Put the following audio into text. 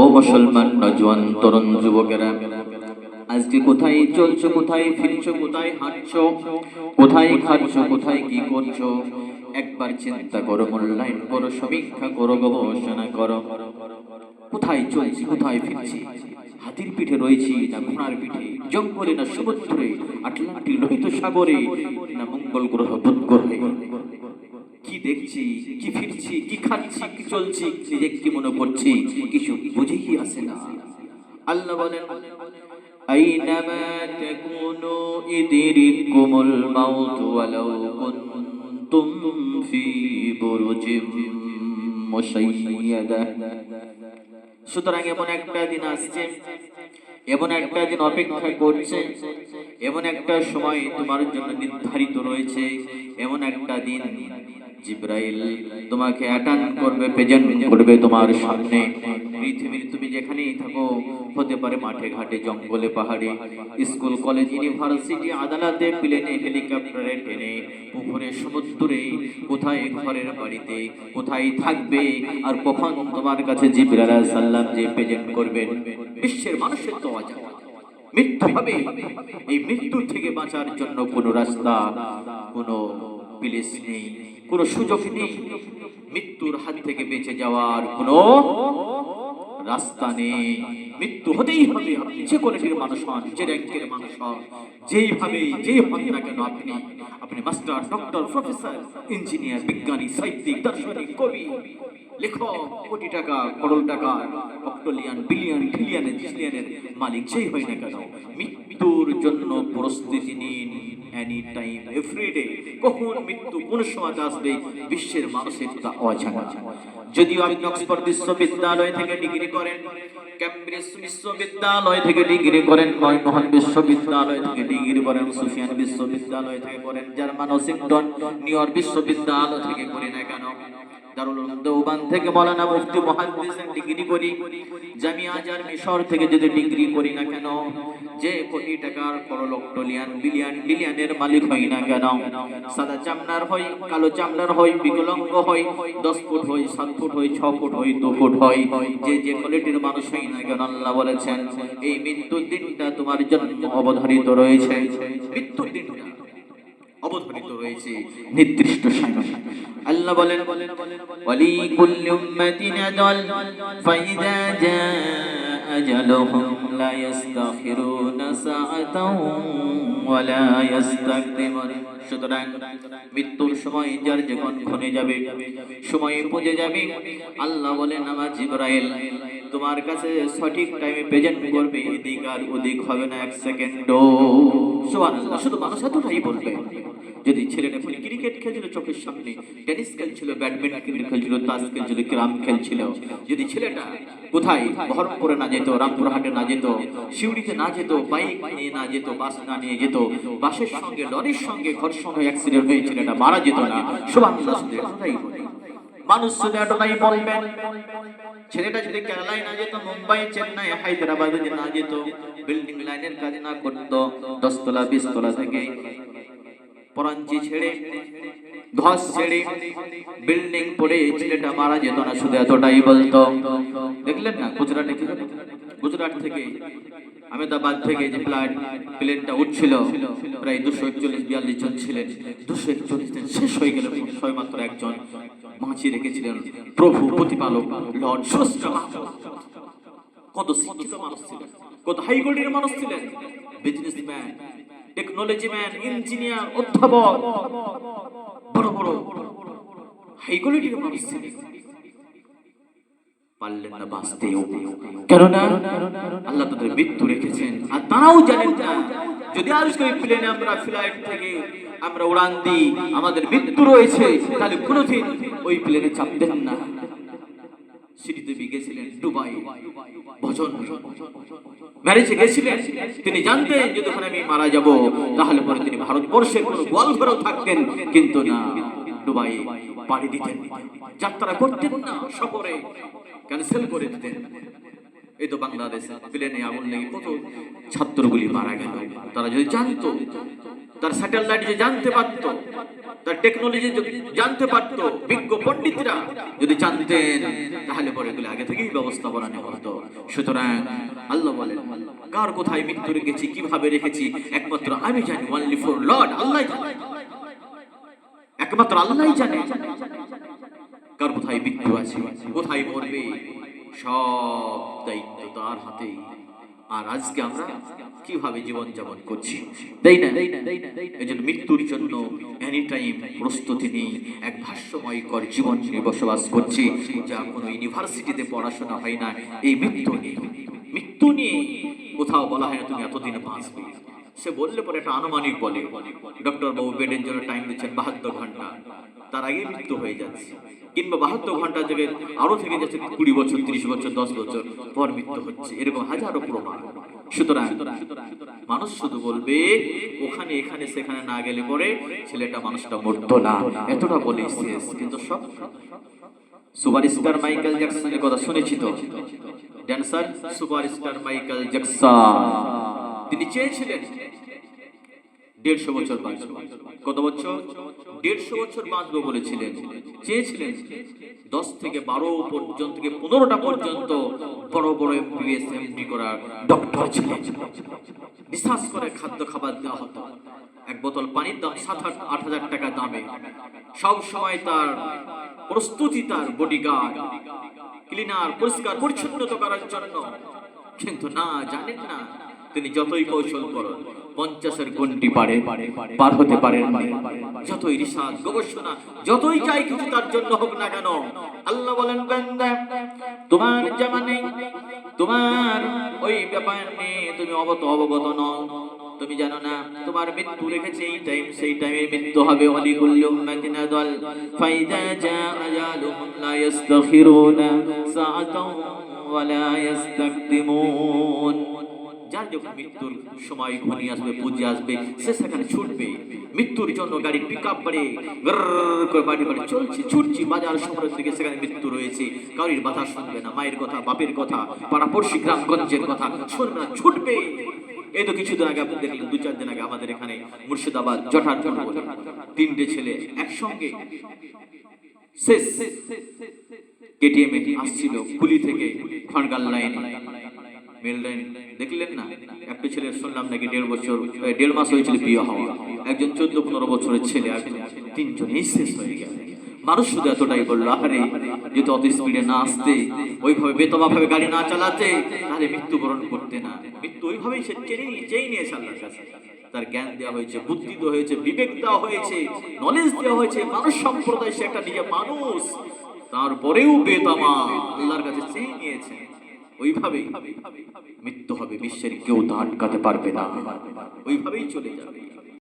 ও মুসলমান নজওয়ান তরুণ যুবকেরা, আজকে কোথায় চলছো, কোথায় ফিরছো, কোথায় হাঁটছো, কোথায় খাচ্ছ কোথায় কি করছ, একবার চিন্তা করো, মূল্যায়ন করো, সমীক্ষা করো, গবেষণা করো। কোথায় চলছি, কোথায় ফিরছি? হাতির পিঠে রয়েছি না ঘোড়ার পিঠে? জঙ্গলে না সমুদ্রে? আটলান্টিক লোহিত সাগরে? না মঙ্গল গ্রহ, বুধ গ্রহে? কি দেখছি, কি ফিরছি, কি খাচ্ছি, কি চলছি নিজে কি মনে করছি, কিছু বুঝেই আসে না। আল্লাহ বলেন আইনামা তাকুনু ইদরিকুমুল মাউত ওয়ালাউ কুনতুম ফি বুরুজিম মুশাইয়াদা। সুতরাং এমন একটা দিন আসছে, এমন একটা দিন অপেক্ষা করছে, এমন একটা সময় তোমার জন্য নির্ধারিত রয়েছে, এমন একটা দিন জিব্রাইল, তোমাকে অ্যাটান করবে প্রেজেন্ট করবে তোমার সামনে। পৃথিবীর তুমি যেখানেই থাকো, হতে পারে মাঠে ঘাটে, জঙ্গলে, পাহাড়ে। স্কুল, কলেজ ইউনিভার্সিটি আদালতে প্লেনে হেলিকপ্টারে ট্রেনে পুকুরে, সমুদ্রে, কোথায় ঘরের বাড়িতে, কোথায় থাকবে, আর কখন তোমার কাছে জিব্রাইল আলাইহিস সালাম যে প্রেজেন্ট করবেন বিশ্বের মানুষের তো অজানা। মৃত্যু হবে এই মৃত্যু থেকে বাঁচার জন্য কোনো রাস্তা, কোনো প্লেস নেই, কোনো সুযোগ নেই। মৃত্যুর হাত থেকে বেঁচে যাওয়ার কোনো রাস্তা নেই। মৃত্যু হতেই হবে। যে কোয়ালিটির মানুষ হন, যে র্যাঙ্কের মানুষ হন যেইভাবে যেই হন না কেন আপনি আপনি মাস্টার, ডক্টর, প্রফেসর, ইঞ্জিনিয়ার, বিজ্ঞানী, সাহিত্যিক, দার্শনিক, কবি, লেখক, কোটি টাকা করোড় টাকা, অক্টোলিয়ান, বিলিয়ন ট্রিলিয়ন ট্রিলিয়নের মালিক যেই হয় না কেন, মৃত্যুর জন্য প্রস্তুতি নিন। এনি টাইম এভরিডে কখন মৃত্যু কোন সময় আসবে বিশ্বের মানুষের তা অজানা। যদিও আপনি অক্সফোর্ড বিশ্ববিদ্যালয় থেকে ডিগ্রি করেন ক্যামব্রিজ বিশ্ববিদ্যালয় থেকে ডিগ্রি করেন ময়মোহন বিশ্ববিদ্যালয় থেকে ডিগ্রি করেন, সুফিয়ান বিশ্ববিদ্যালয় থেকে করেন, জার্মান ওয়াশিংটন, নিউ ইয়র্ক বিশ্ববিদ্যালয় থেকে না কেন? মালিক হই না কেন? সাদা চামড়ার হই, কালো চামড়ার হই, বিকলঙ্গ হই, দশ ফুট হই, সাত ফুট হয়, ছ ফুট হয়, দু ফুট হয়। যে যে কোয়ালিটির মানুষ হয় না কেন আল্লাহ বলেছেন, এই মৃত্যুর দিনটা তোমার জন্য অবধারিত রয়েছে। মৃত্যুর দিনটা অবধারিত রয়েছে, নির্দিষ্ট সময়। আল্লাহ বলেন বলেন বলেন বলেন বলেন লা ইস্তাখিরুনা সাআতাও ওয়া লা ইস্তাকদিমুন সুতরাং মৃত্যুর সময় যার যখন ক্ষণে যাবে, সময় পৌঁছে যাবে, আল্লাহ বলেন, আমার জিবরাইল, তোমার কাছে সঠিক টাইমে প্রেজেন্ট করবে, এদিক আর ওদিক হবে না এক সেকেন্ডও। শুধু মানুষ এতটাই বলবে। যদি ছেলেটা ফুল ক্রিকেট খেলছিল চোখের সামনে টেনিস খেলছিল ব্যাডমিন্টন খেলছিল, তাস খেলছিল, ক্রাম খেলছিল। যদি ছেলেটা কোথায় বহরমপুরে না যেত, রামপুরহাটে না যেত শিউড়িতে না যেত, বাইক নিয়ে না যেত, বাস না নিয়ে যেত, বাসের সঙ্গে, লরির সঙ্গে ঘর্ষণ অ্যাক্সিডেন্ট হয়ে ছেলেটা মারা যেত না। এতটাই মানুষ এতটাই বলবেন, ছেলেটা যদি কেরালায় না যেত, মুম্বাই, চেন্নাই, হায়দ্রাবাদে যে না যেত, বিল্ডিং লাইনের কাজ না করতো, দশতলা, বিশতলা থেকে পরাঞ্চি ছেড়ে ধস ছেড়ে বিল্ডিং পড়ে ছেলেটা মারা যেত না, শুধু এতটাই বলতো। দেখলেন না গুজরাটে কি গুজরাট থেকে আহমেদাবাদ থেকে যে ফ্লাইট, প্লেনটা উঠছিল, প্রায় দুশো একচল্লিশ, বিয়াল্লিশ জন ছিলেন। দুশো একচল্লিশ জন শেষ হয়ে গেল মাত্র একজন বাঁচিয়ে রেখেছিলেন। প্রভু প্রতিপালক, লর্ড কত শিক্ষিত মানুষ ছিলেন, কত হাই কোয়ালিটির মানুষ ছিলেন। বিজনেসম্যান টেকনোলজি ম্যান ইঞ্জিনিয়ার অধ্যাপক। বড় বড় পারলেন না বাঁচতেও। কেননা আল্লাহ তাদের মৃত্যু রেখেছেন। আর তারাও জানেন না, যদি আজকে ওই প্লেনে আমরা ফ্লাইট থেকে আমরা উড়ান দিই, আমাদের মৃত্যু রয়েছে, তাহলে কোনোদিন ওই প্লেনে চাপতেন না। গেছিলেন গেছিলেন। তিনি জানতেন যে যখন আমি মারা যাব, তাহলে পরে তিনি ভারতবর্ষের কোনো গল্পের থাকতেন, কিন্তু না দুবাই পাড়ি দিতেন। যাত্রা করতেন না, সফরে ক্যান্সেল করে দিতেন। এই তো বাংলাদেশ প্লেনে আগুন লেগে কত ছাত্রগুলি মারা গেল। তারা যদি জানতো, তার স্যাটেলাইট যদি জানতে পারতো, তার টেকনোলজি জানতে পারতো, বিজ্ঞ পণ্ডিতরা যদি জানতেন, তাহলে পরে এগুলো আগে থেকেই ব্যবস্থাপনা নেওয়া হতো। সুতরাং আল্লাহ বলেন, কার কোথায় মৃত্যু রেখেছি, কীভাবে রেখেছি, একমাত্র আমি জানি ওনলি ফর লর্ড আল্লাহ একমাত্র আল্লাহ জানে কার কোথায় মৃত্যু আছে, কোথায় মরবে সব দায়িত্ব তার হাতেই। আর আজকে আমরা কীভাবে জীবন যাপন করছি তাই না? এই জন্য মৃত্যুর জন্য এনি টাইম প্রস্তুতি নেই, এক ভাষ্যময় কর জীবন নিয়ে বসবাস করছি, যা কোনো ইউনিভার্সিটিতে পড়াশোনা হয় না। এই মৃত্যু নিয়ে মৃত্যু নিয়ে কোথাও বলা হয় না, তুমি এতদিন বাঁচবে। সে বললে পরে একটা আনুমানিক বলে ডক্টর বাবু বেডের জন্য টাইম দিচ্ছেন বাহাত্তর ঘণ্টা। তার আগে মৃত্যু হয়ে যাচ্ছে। কিংবা বাহাত্তর ঘণ্টা থেকে আরও থেকে যাচ্ছে কুড়ি বছর, তিরিশ বছর, দশ বছর পর মৃত্যু হচ্ছে। এরকম হাজারো প্রমাণ। সুতরাং মানুষ শুধু বলবে, ওখানে, এখানে, সেখানে না গেলে পরে ছেলেটা মানুষটা মরতো না। এতটা বলে কিন্তু সব সুপারস্টার মাইকেল জ্যাকসনের কথা শুনেছি তো। Dancer superstar Michael Jackson. তিনি চেয়েছিলেন দেড়শো বছর বাঁচবো। কত বছর? দেড়শো বছর বাঁচবো বলেছিলেন। চেয়েছিলেন দশ থেকে বারো পর্যন্ত থেকে পনেরোটা পর্যন্ত বড় বড় এমবিবিএস এমডি করার ডক্টর ছিলেন। বিশ্বাস করে খাদ্য খাবার দেওয়া হতো। এক বোতল পানির দাম সাত আট আট হাজার টাকা দামে। সব সময় তার প্রস্তুতি, তার বডিগার্ড ক্লিনার পরিষ্কার, পরিচ্ছন্নতা করার জন্য। কিন্তু না, জানেন না, তিনি যতই কৌশল করুন পঞ্চাশের গন্ডি পারে, পার হতে পারেন না। যতই রিসার্চ গবেষণা, যতই চাই কিছু তার জন্য হোক না কেন, আল্লাহ বলেন তোমার জামা নেই, তোমার ওই ব্যাপার নিয়ে তুমি অবত অবগত নও। তুমি জানো না, তোমার মৃত্যু রেখেছে এই টাইম সেই টাইমে মৃত্যু হবে অলি কুল্লু উম্মাতিন দল ফাইদা জা আজালুহুম লা ইস্তাখিরুনা সাআতাও ওয়া লা ইস্তাকদিমুন। যার যখন মৃত্যুর সময় ঘনিয়ে আসবে, পুজো আসবে, সে সেখানে ছুটবে। মৃত্যুর জন্য গাড়ির পিক আপ করে বাড়ি বাড়ি চলছে, ছুটছি, বাজার শহরের দিকে সেখানে মৃত্যু রয়েছে। কারোর বাধা শুনবে না, মায়ের কথা, বাপের কথা, পাড়াপড়শি গ্রামগঞ্জের কথা, শুনবে না, ছুটবে। এই তো কিছুদিন আগে আপনি দেখলেন, দু চার দিন আগে আমাদের এখানে মুর্শিদাবাদ জন্য বলে তিনটে ছেলে একসঙ্গে কেটিএম এ আসছিল, কুলি থেকে খড়গাল লাইনে। দেখলেন না? একটা ছেলের শুনলাম নাকি দেড় বছর দেড় মাস হয়েছিল বিয়ে হওয়া। একজন চোদ্দ পনেরো বছরের ছেলে আর তিনজনেই শেষ হয়ে গেল। মানুষ শুধু এতটাই বলল, আরে, যদি অত স্পিডে না আসতে, ওইভাবে বেতবা ভাবে গাড়ি না চালাতে, তাহলে মৃত্যুবরণ করতে না। মৃত্যু ওইভাবেই সে চেনে নিয়ে, চেয়ে নিয়েছে আল্লাহর কাছে। তার জ্ঞান দেওয়া হয়েছে, বুদ্ধি দেওয়া হয়েছে, বিবেক দেওয়া হয়েছে নলেজ দেওয়া হয়েছে, মানুষ সম্প্রদায় সে একটা নিজে মানুষ। তারপরেও বেতামা, আল্লাহর কাছে চেয়ে নিয়েছে। ওইভাবেই মৃত্যু হবে বিশ্বের কেউ তা আটকাতে পারবে না। ওইভাবেই চলে যাবে।